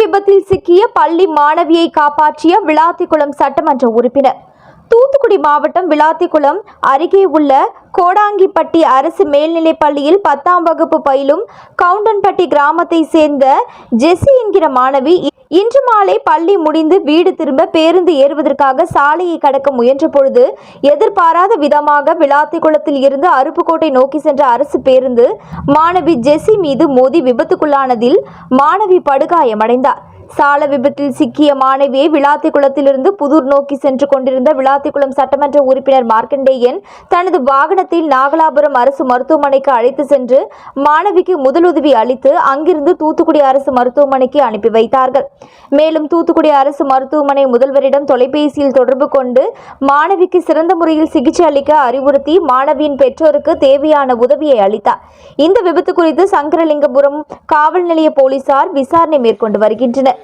விபத்தில் சிக்கிய பள்ளி மாணவியை காப்பாற்றிய விளாத்திக்குளம் சட்டமன்ற உறுப்பினர். தூத்துக்குடி மாவட்டம் விளாத்திக்குளம் அருகே உள்ள கோடாங்கிப்பட்டி அரசு மேல்நிலைப் பள்ளியில் பத்தாம் வகுப்பு பயிலும் கவுண்டன்பட்டி கிராமத்தை சேர்ந்த ஜெஸ்ஸி என்கிற மாணவி இன்று மாலை பள்ளி முடிந்து வீடு திரும்ப பேருந்து ஏறுவதற்காக சாலையை கடக்க முயன்ற பொழுது எதிர்பாராத விதமாக விளாத்திக்குளத்தில் இருந்து அருப்புக்கோட்டை நோக்கி சென்ற அரசு பேருந்து மாணவி ஜெஸ்ஸி மீது மோதி விபத்துக்குள்ளானதில் மாணவி படுகாயமடைந்தார். சால விபத்தில் சிக்கிய மாணவியை விளாத்திக்குளத்திலிருந்து புதூர் நோக்கி சென்று கொண்டிருந்த விளாத்திக்குளம் சட்டமன்ற உறுப்பினர் மார்க்கண்டேயன் தனது வாகனத்தில் நாகலாபுரம் அரசு மருத்துவமனைக்கு அழைத்து சென்று மாணவிக்கு முதலுதவி அளித்து அங்கிருந்து தூத்துக்குடி அரசு மருத்துவமனைக்கு அனுப்பி வைத்தார்கள். மேலும் தூத்துக்குடி அரசு மருத்துவமனை முதல்வரிடம் தொலைபேசியில் தொடர்பு கொண்டு மாணவிக்கு சிறந்த முறையில் சிகிச்சை அளிக்க அறிவுறுத்தி மாணவியின் பெற்றோருக்கு தேவையான உதவியை அளித்தார். இந்த விபத்து குறித்து சங்கரலிங்கபுரம் காவல் நிலைய போலீசார் விசாரணை மேற்கொண்டு வருகின்றனர்.